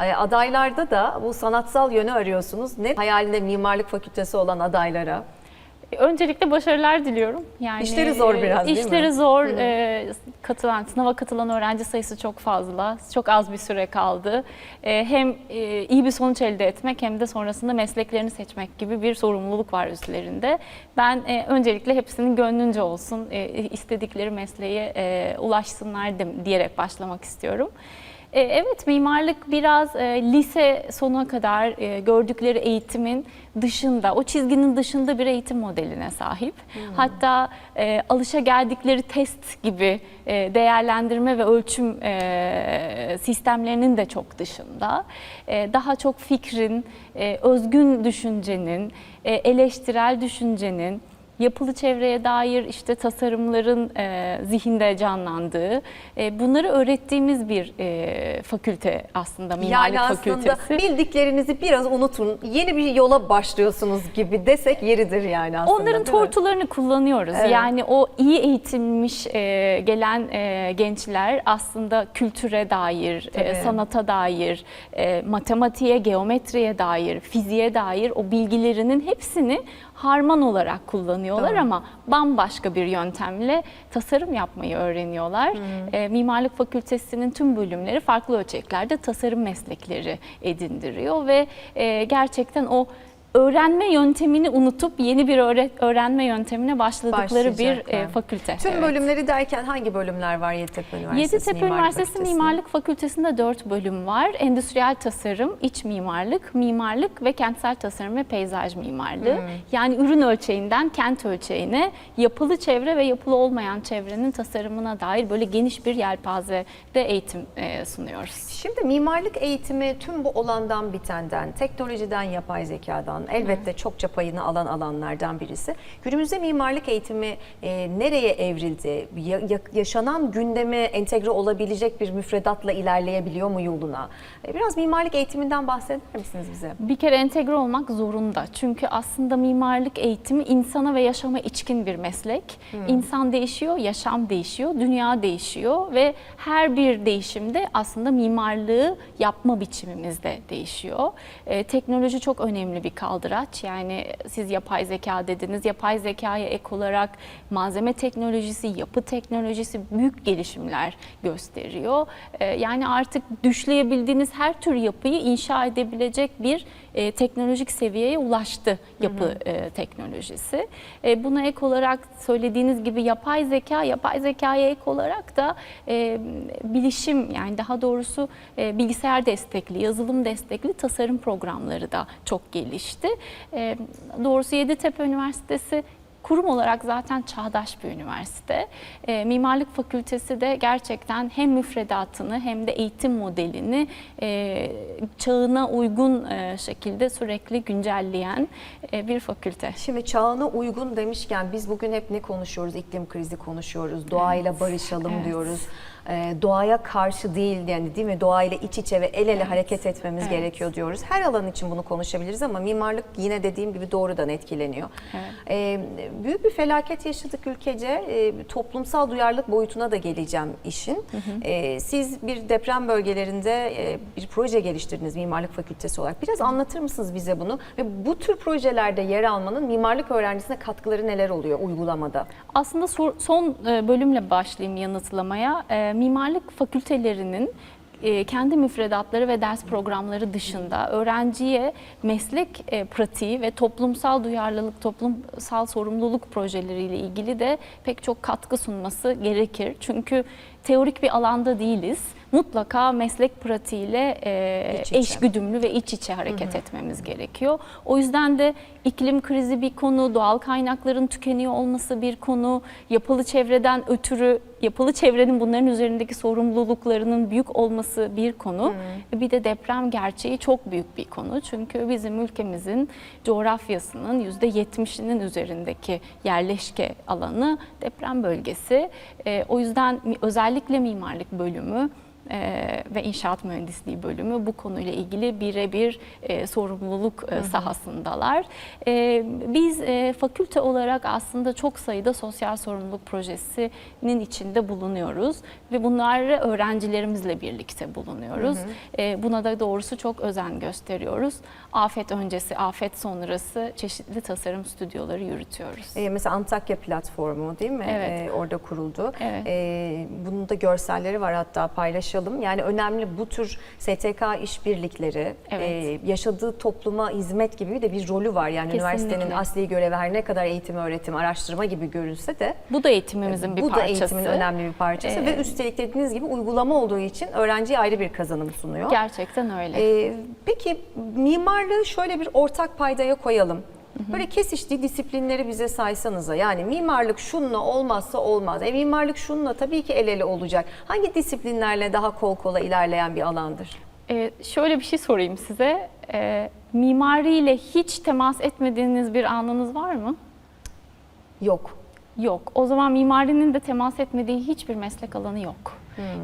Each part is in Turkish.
E, Adaylarda da bu sanatsal yönü arıyorsunuz. Ne hayalinde mimarlık fakültesi olan adaylara? Öncelikle başarılar diliyorum. Yani İşleri zor e, biraz, değil mi? İşleri zor. E, katılan, sınava katılan öğrenci sayısı çok fazla. Çok az bir süre kaldı. E, hem e, iyi bir sonuç elde etmek hem de sonrasında mesleklerini seçmek gibi bir sorumluluk var üstlerinde. Ben e, öncelikle hepsinin gönlünce olsun, e, istedikleri mesleğe e, ulaşsınlar de- diyerek başlamak istiyorum. E, Evet mimarlık biraz e, lise sonuna kadar e, gördükleri eğitimin dışında, o çizginin dışında bir eğitim modeline sahip. Hatta e, alışa geldikleri test gibi e, değerlendirme ve ölçüm e, sistemlerinin de çok dışında. E, daha çok fikrin, e, özgün düşüncenin, e, eleştirel düşüncenin, yapılı çevreye dair işte tasarımların e, zihinde canlandığı, e, bunları öğrettiğimiz bir e, fakülte aslında mimarlık yani aslında fakültesi. bildiklerinizi biraz unutun. Yeni bir yola başlıyorsunuz gibi desek yeridir yani aslında. Onların tortularını kullanıyoruz. Evet. Yani o iyi eğitilmiş e, gelen e, gençler aslında kültüre dair, Tabii. e, sanata dair, e, matematiğe, geometriye dair, fiziğe dair o bilgilerinin hepsini harman olarak kullanıyorlar Doğru. ama bambaşka bir yöntemle tasarım yapmayı öğreniyorlar. E, Mimarlık Fakültesinin tüm bölümleri farklı ölçeklerde tasarım meslekleri edindiriyor ve e, gerçekten o öğrenme yöntemini unutup yeni bir öğre- öğrenme yöntemine başladıkları bir e, fakülte. Tüm Evet. bölümleri derken hangi bölümler var Yeditepe Üniversitesi Yeditepe Üniversitesi Fakültesi'nde? Mimarlık Fakültesi'nde 4 bölüm var. Endüstriyel tasarım, iç mimarlık, mimarlık ve kentsel tasarım ve peyzaj mimarlığı. Hmm. Yani ürün ölçeğinden kent ölçeğine yapılı çevre ve yapılı olmayan çevrenin tasarımına dair böyle geniş bir yelpazede eğitim e, sunuyoruz. Şimdi mimarlık eğitimi tüm bu olandan bitenden, teknolojiden, yapay zekadan elbette çokça payını alan alanlardan birisi. Günümüzde mimarlık eğitimi e, nereye evrildi? Ya- ya- yaşanan gündeme entegre olabilecek bir müfredatla ilerleyebiliyor mu yoluna? E, biraz mimarlık eğitiminden bahseder misiniz bize? Bir kere entegre olmak zorunda. Çünkü aslında mimarlık eğitimi insana ve yaşama içkin bir meslek. İnsan değişiyor, yaşam değişiyor, dünya değişiyor ve her bir değişimde aslında mimarlığı yapma biçimimiz de değişiyor. Ee, teknoloji çok önemli bir kaldıraç. Yani siz yapay zeka dediniz. Yapay zekaya ek olarak malzeme teknolojisi, yapı teknolojisi büyük gelişimler gösteriyor. Ee, yani artık düşleyebildiğiniz her tür yapıyı inşa edebilecek bir e, teknolojik seviyeye ulaştı yapı e, teknolojisi. E, buna ek olarak söylediğiniz gibi yapay zeka, yapay zekaya ek olarak da e, bilişim yani daha doğrusu e, bilgisayar destekli, yazılım destekli tasarım programları da çok gelişti. E, doğrusu Yeditepe Üniversitesi Kurum olarak zaten çağdaş bir üniversite. E, Mimarlık Fakültesi de gerçekten hem müfredatını hem de eğitim modelini e, çağına uygun e, şekilde sürekli güncelleyen e, bir fakülte. Şimdi çağına uygun demişken biz bugün hep ne konuşuyoruz? İklim krizi konuşuyoruz. Doğayla barışalım evet. diyoruz. Ee, doğaya karşı değil yani değil mi? Doğayla iç içe ve el ele Evet. hareket etmemiz Evet. gerekiyor diyoruz. Her alan için bunu konuşabiliriz ama mimarlık yine dediğim gibi doğrudan etkileniyor. Evet. Ee, büyük bir felaket yaşadık ülkece. Ee, toplumsal duyarlılık boyutuna da geleceğim işin. Ee, siz bir deprem bölgelerinde e, bir proje geliştirdiniz Mimarlık Fakültesi olarak. Biraz anlatır mısınız bize bunu? Ve bu tür projelerde yer almanın mimarlık öğrencisine katkıları neler oluyor uygulamada? Aslında sor- son e, bölümle başlayayım yanıtlamaya. E, Mimarlık fakültelerinin e, kendi müfredatları ve ders programları dışında öğrenciye meslek e, pratiği ve toplumsal duyarlılık, toplumsal sorumluluk projeleriyle ilgili de pek çok katkı sunması gerekir. Çünkü teorik bir alanda değiliz. Mutlaka meslek pratiğiyle e, İç içe. eş güdümlü ve iç içe hareket etmemiz gerekiyor. O yüzden de iklim krizi bir konu, doğal kaynakların tükeniyor olması bir konu, yapılı çevreden ötürü yapılı çevrenin bunların üzerindeki sorumluluklarının büyük olması bir konu. Ve Bir de deprem gerçeği çok büyük bir konu. Çünkü bizim ülkemizin coğrafyasının %70'inin üzerindeki yerleşke alanı deprem bölgesi. E, o yüzden özellikle mimarlık bölümü e, ve İnşaat Mühendisliği bölümü bu konuyla ilgili birebir e, sorumluluk e, sahasındalar. E, biz e, fakülte olarak aslında çok sayıda sosyal sorumluluk projesinin içinde bulunuyoruz ve bunları öğrencilerimizle birlikte bulunuyoruz. E, buna da doğrusu çok özen gösteriyoruz. Afet öncesi, afet sonrası çeşitli tasarım stüdyoları yürütüyoruz. E, mesela Antakya platformu değil mi? Evet. E, orada kuruldu. Evet. E, bunun da görselleri var hatta paylaşalım. Yani önemli bu tür STK işbirlikleri, Evet. e, yaşadığı topluma hizmet gibi de bir rolü var. Yani Kesinlikle. üniversitenin asli görevi her ne kadar eğitim, öğretim, araştırma gibi görünse de Bu da eğitimimizin bir bu da parçası. eğitimin önemli bir parçası Ee, ve üstelik dediğiniz gibi uygulama olduğu için öğrenciye ayrı bir kazanım sunuyor. Gerçekten öyle. Ee, peki mimarlığı şöyle bir ortak paydaya koyalım. Böyle kesiştiği disiplinleri bize saysanıza. Yani mimarlık şununla olmazsa olmaz. E mimarlık şununla tabii ki el ele olacak. Hangi disiplinlerle daha kol kola ilerleyen bir alandır? Ee, şöyle bir şey sorayım size. Ee, mimariyle hiç temas etmediğiniz bir anınız var mı? Yok. Yok. O zaman mimarinin de temas etmediği hiçbir meslek alanı yok.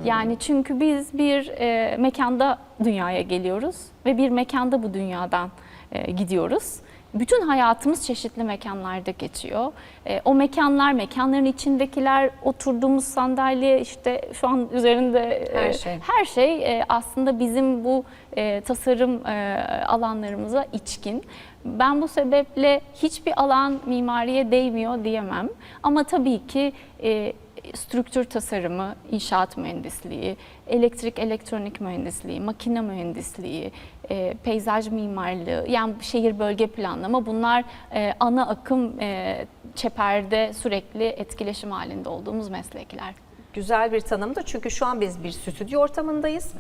Yani çünkü biz bir e, mekanda dünyaya geliyoruz ve bir mekanda bu dünyadan e, gidiyoruz. Bütün hayatımız çeşitli mekanlarda geçiyor. E, o mekanlar, mekanların içindekiler, oturduğumuz sandalye, işte şu an üzerinde e, Her şey. her şey e, aslında bizim bu e, tasarım e, alanlarımıza içkin. Ben bu sebeple hiçbir alan mimariye değmiyor diyemem. Ama tabii ki e, strüktür tasarımı, inşaat mühendisliği, elektrik elektronik mühendisliği, makine mühendisliği, e, peyzaj mimarlığı, yani şehir bölge planlama bunlar e, ana akım e, çeperde sürekli etkileşim halinde olduğumuz meslekler. Güzel bir tanımdı çünkü şu an biz bir stüdyo ortamındayız.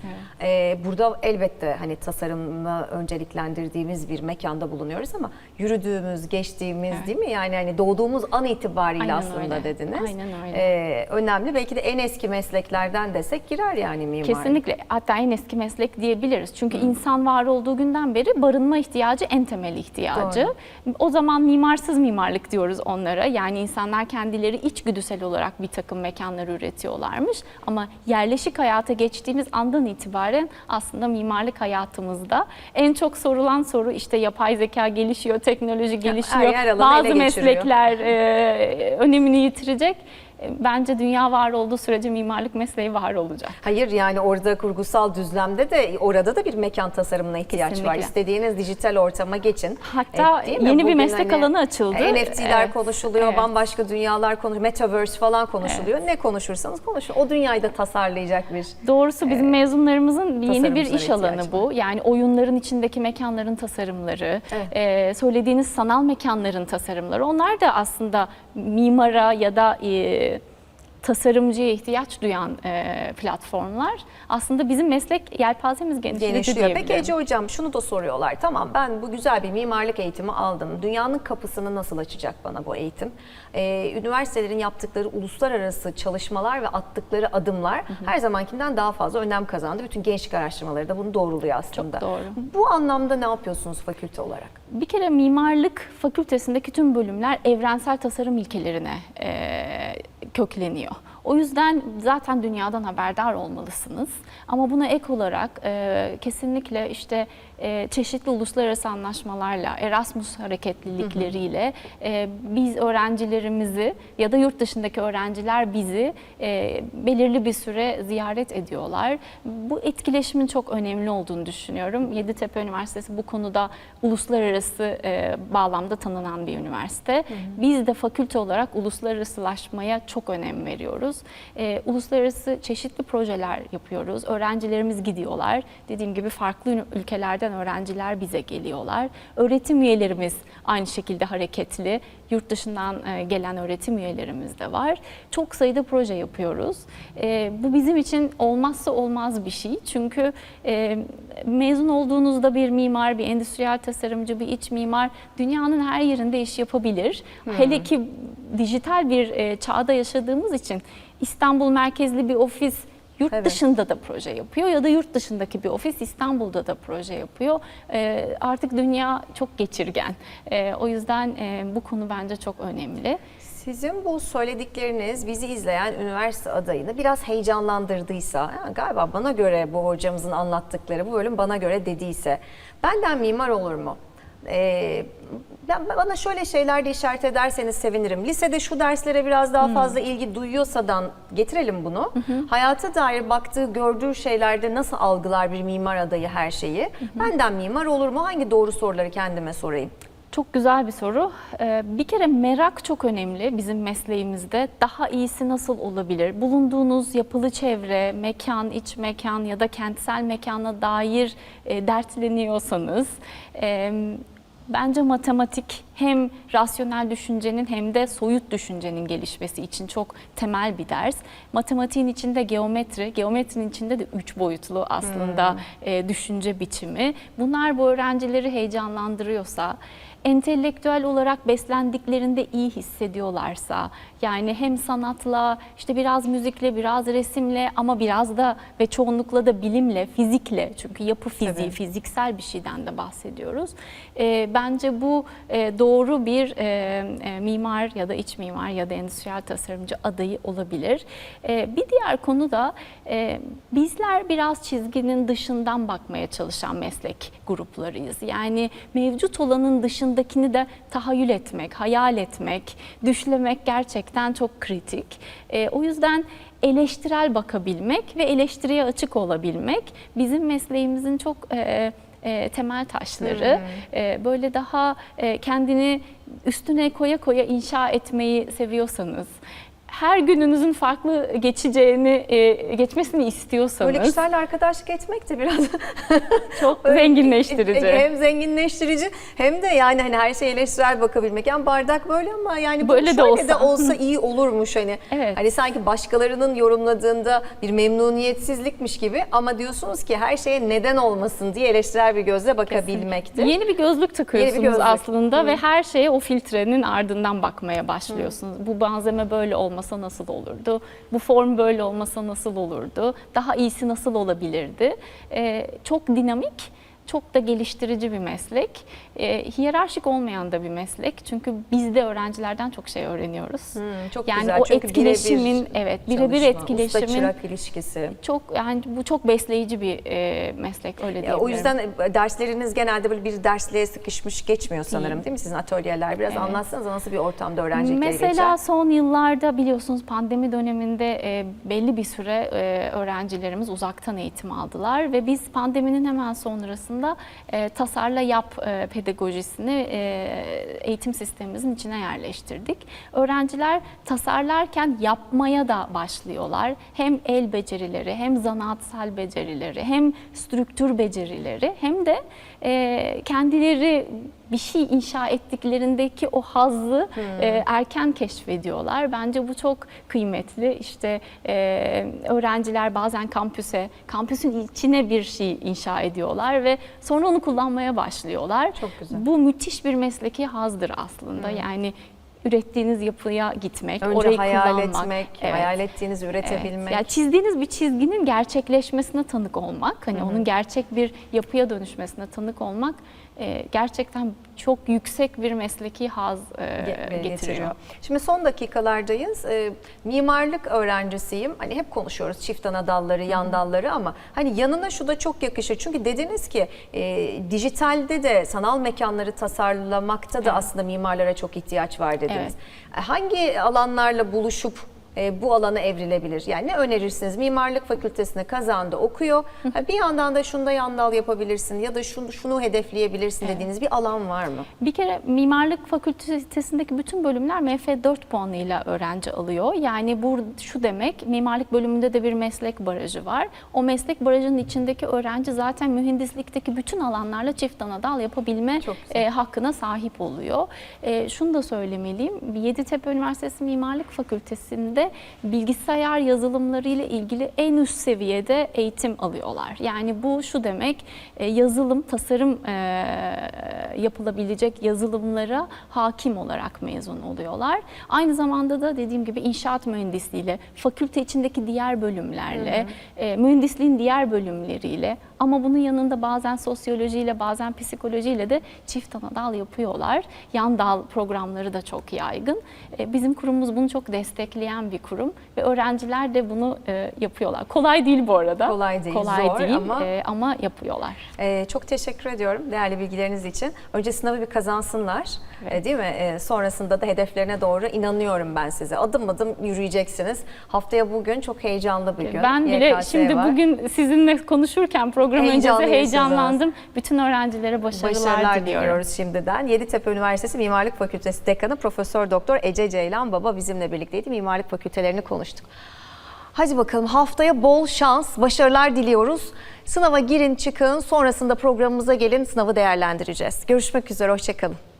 Ee, burada elbette hani tasarımla önceliklendirdiğimiz bir mekanda bulunuyoruz ama yürüdüğümüz, geçtiğimiz Evet. değil mi? Yani hani doğduğumuz an itibariyle Aynen aslında öyle. dediniz. Aynen öyle. Ee, önemli belki de en eski mesleklerden desek girer yani mimari. Kesinlikle hatta en eski meslek diyebiliriz. Çünkü insan var olduğu günden beri barınma ihtiyacı en temel ihtiyacı. O zaman mimarsız mimarlık diyoruz onlara. Yani insanlar kendileri içgüdüsel olarak bir takım mekanlar üretiyorlarmış. Ama yerleşik hayata geçtiğimiz andan itibaren aslında mimarlık hayatımızda en çok sorulan soru işte yapay zeka gelişiyor, teknoloji gelişiyor. her Bazı meslekler e, önemini yitirecek. E, Bence dünya var olduğu sürece mimarlık mesleği var olacak. Hayır yani orada kurgusal düzlemde de orada da bir mekan tasarımına ihtiyaç var. Kesinlikle. İstediğiniz dijital ortama geçin. Hatta E, yeni bir Bugün meslek hani, alanı açıldı. e, NFT'ler Evet. konuşuluyor, Evet. bambaşka dünyalar konuşuluyor, metaverse falan konuşuluyor. Ne konuşursanız konuşun. O dünyayı da tasarlayacak bir Doğrusu bizim mezunlarımızın yeni bir iş alanı bu. Yani oyunların içindeki mekanların tasarımları, Evet. e, söylediğiniz sanal mekanların tasarımları. Onlar da aslında mimara ya da e, tasarımcıya ihtiyaç duyan e, platformlar. Aslında bizim meslek yelpazemiz genişledi genişliyor. Peki. Ece Hocam şunu da soruyorlar. Tamam ben bu güzel bir mimarlık eğitimi aldım. Dünyanın kapısını nasıl açacak bana bu eğitim? Ee, üniversitelerin yaptıkları uluslararası çalışmalar ve attıkları adımlar her zamankinden daha fazla önem kazandı. Bütün gençlik araştırmaları da bunu doğruluyor aslında. Çok doğru. Bu anlamda ne yapıyorsunuz fakülte olarak? Bir kere mimarlık fakültesindeki tüm bölümler evrensel tasarım ilkelerine e, kökleniyor. O yüzden zaten dünyadan haberdar olmalısınız. Ama buna ek olarak e, kesinlikle işte e, çeşitli uluslararası anlaşmalarla, Erasmus hareketlilikleriyle e, biz öğrencilerimizi ya da yurt dışındaki öğrenciler bizi e, belirli bir süre ziyaret ediyorlar. Bu etkileşimin çok önemli olduğunu düşünüyorum. Yeditepe Üniversitesi bu konuda uluslararası e, bağlamda tanınan bir üniversite. Biz de fakülte olarak uluslararasılaşmaya çok önem veriyoruz. E, uluslararası çeşitli projeler yapıyoruz. Öğrencilerimiz gidiyorlar. Dediğim gibi farklı ül- ülkelerden öğrenciler bize geliyorlar. Öğretim üyelerimiz aynı şekilde hareketli. Yurt dışından e, gelen öğretim üyelerimiz de var. Çok sayıda proje yapıyoruz. E, bu bizim için olmazsa olmaz bir şey. Çünkü e, mezun olduğunuzda bir mimar, bir endüstriyel tasarımcı, bir iç mimar dünyanın her yerinde iş yapabilir. Hele ki dijital bir çağda yaşadığımız için İstanbul merkezli bir ofis yurt Evet. dışında da proje yapıyor ya da yurt dışındaki bir ofis İstanbul'da da proje yapıyor. E, artık dünya çok geçirgen. E, o yüzden e, bu konu bence çok önemli. Sizin bu söyledikleriniz bizi izleyen üniversite adayını biraz heyecanlandırdıysa, "Ha, galiba bana göre bu hocamızın anlattıkları, bu bölüm bana göre dediyse, benden mimar olur mu? Ee, ben- bana şöyle şeyler de işaret ederseniz sevinirim. Lisede şu derslere biraz daha fazla ilgi duyuyorsadan getirelim bunu. Hayata dair baktığı, gördüğü şeylerde nasıl algılar bir mimar adayı her şeyi? Benden mimar olur mu? Hangi doğru soruları kendime sorayım? Çok güzel bir soru. Ee, Bir kere merak çok önemli bizim mesleğimizde. Daha iyisi nasıl olabilir? Bulunduğunuz yapılı çevre, mekan, iç mekan ya da kentsel mekana dair e, dertleniyorsanız bence matematik hem rasyonel düşüncenin hem de soyut düşüncenin gelişmesi için çok temel bir ders. Matematiğin içinde geometri, geometrinin içinde de üç boyutlu aslında e, düşünce biçimi. Bunlar bu öğrencileri heyecanlandırıyorsa, entelektüel olarak beslendiklerinde iyi hissediyorlarsa yani hem sanatla işte biraz müzikle biraz resimle ama biraz da ve çoğunlukla da bilimle fizik,le çünkü yapı fiziği Tabii. fiziksel bir şeyden de bahsediyoruz. Ee, bence bu e, doğru bir e, e, mimar ya da iç mimar ya da endüstriyel tasarımcı adayı olabilir. E, bir diğer konu da e, bizler biraz çizginin dışından bakmaya çalışan meslek gruplarıyız. Yani mevcut olanın dışındakini de tahayyül etmek, hayal etmek, düşlemek gerçekten çok kritik. E, o yüzden eleştirel bakabilmek ve eleştiriye açık olabilmek bizim mesleğimizin çok e, e, temel taşları. E, böyle daha e, kendini üstüne koya koya inşa etmeyi seviyorsanız, her gününüzün farklı geçeceğini, e, geçmesini istiyorsanız Böyle kişilerle arkadaşlık etmek de biraz çok zenginleştirici. Hem zenginleştirici hem de yani hani her şeye eleştirel bakabilmek. Yani bardak böyle ama yani Böyle de şöyle de olsa. olsa iyi olurmuş hani. Evet. Hani sanki başkalarının yorumladığında bir memnuniyetsizlikmiş gibi ama diyorsunuz ki her şeye neden olmasın diye eleştirel bir gözle bakabilmektir. Yeni bir gözlük takıyorsunuz Yeni bir gözlük. aslında ve her şeye o filtrenin ardından bakmaya başlıyorsunuz. Bu malzeme böyle olmasa nasıl olurdu? Bu form böyle olmasa nasıl olurdu? Daha iyisi nasıl olabilirdi? Ee, çok dinamik. Çok da geliştirici bir meslek. Ee, hiyerarşik olmayan da bir meslek. Çünkü biz de öğrencilerden çok şey öğreniyoruz. Hmm, çok yani güzel. o Çünkü etkileşimin, birebir evet, birebir etkileşimin Usta-çırak ilişkisi. çok yani bu çok besleyici bir e, meslek öyle Ya, diyebilirim. o yüzden e, dersleriniz genelde böyle bir dersliğe sıkışmış geçmiyor sanırım değil mi? Sizin atölyeler biraz Evet. anlatsanız nasıl bir ortamda öğrencilikleri Mesela geçer? son yıllarda biliyorsunuz pandemi döneminde e, belli bir süre e, öğrencilerimiz uzaktan eğitim aldılar ve biz pandeminin hemen sonrasında e, tasarla yap e, pedagojisini e, eğitim sistemimizin içine yerleştirdik. Öğrenciler tasarlarken yapmaya da başlıyorlar. Hem el becerileri, hem zanaatsal becerileri, hem strüktür becerileri, hem de e, kendileri bir şey inşa ettiklerindeki o hazzı e, erken keşfediyorlar. Bence bu çok kıymetli. İşte e, öğrenciler bazen kampüse, kampüsün içine bir şey inşa ediyorlar ve sonra onu kullanmaya başlıyorlar. Çok güzel. Bu müthiş bir mesleki hazdır aslında. Yani ürettiğiniz yapıya gitmek, Önce orayı hayal kullanmak. etmek, Evet. hayal ettiğinizi üretebilmek. Evet. Yani çizdiğiniz bir çizginin gerçekleşmesine tanık olmak, hani onun gerçek bir yapıya dönüşmesine tanık olmak e, gerçekten çok yüksek bir mesleki haz e, Ge- getiriyor. Şimdi son dakikalardayız. Ee, mimarlık öğrencisiyim. Hani hep konuşuyoruz çift ana dalları, yan dalları ama hani yanına şu da çok yakışır. Çünkü dediniz ki e, dijitalde de sanal mekanları tasarlamakta da aslında mimarlara çok ihtiyaç var dediniz. Evet. E, Hangi alanlarla buluşup e, bu alana evrilebilir? Yani ne önerirsiniz? Mimarlık fakültesine kazandı, okuyor. Ha, bir yandan da şunda yan dal yapabilirsin ya da şunu, şunu hedefleyebilirsin dediğiniz bir alan var mı? Bir kere mimarlık fakültesindeki bütün bölümler MF4 puanıyla öğrenci alıyor. Yani bu şu demek mimarlık bölümünde de bir meslek barajı var. O meslek barajının içindeki öğrenci zaten mühendislikteki bütün alanlarla çift ana dal yapabilme e, hakkına sahip oluyor. E, şunu da söylemeliyim. Yeditepe Üniversitesi Mimarlık Fakültesi'nde bilgisayar yazılımları ile ilgili en üst seviyede eğitim alıyorlar. Yani bu şu demek e, yazılım, tasarım e, yapılabilecek yazılımlara hakim olarak mezun oluyorlar. Aynı zamanda da dediğim gibi inşaat mühendisliğiyle, fakülte içindeki diğer bölümlerle, e, mühendisliğin diğer bölümleriyle Ama bunun yanında bazen sosyolojiyle bazen psikolojiyle de çift ana dal yapıyorlar. Yan dal programları da çok yaygın. Bizim kurumumuz bunu çok destekleyen bir kurum ve öğrenciler de bunu e, yapıyorlar. Kolay değil bu arada. Kolay değil, Kolay zor değil ama- e, ama yapıyorlar. Ee, çok teşekkür ediyorum değerli bilgileriniz için. Önce sınavı bir kazansınlar e, değil mi? E, sonrasında da hedeflerine doğru inanıyorum ben size. Adım adım yürüyeceksiniz. Haftaya bugün çok heyecanlı bir gün. Ben bile YKS şimdi var. bugün sizinle konuşurken program öncesi heyecanlandım. Bütün öğrencilere başarılar, Başarılar diliyorum. diliyoruz şimdiden. Yeditepe Üniversitesi Mimarlık Fakültesi Dekanı Profesör Doktor Ece Ceylan Baba bizimle birlikteydi. Mimarlık fakültelerini konuştuk. Hadi bakalım haftaya bol şans, başarılar diliyoruz. Sınava girin çıkın sonrasında programımıza gelin sınavı değerlendireceğiz. Görüşmek üzere, hoşçakalın.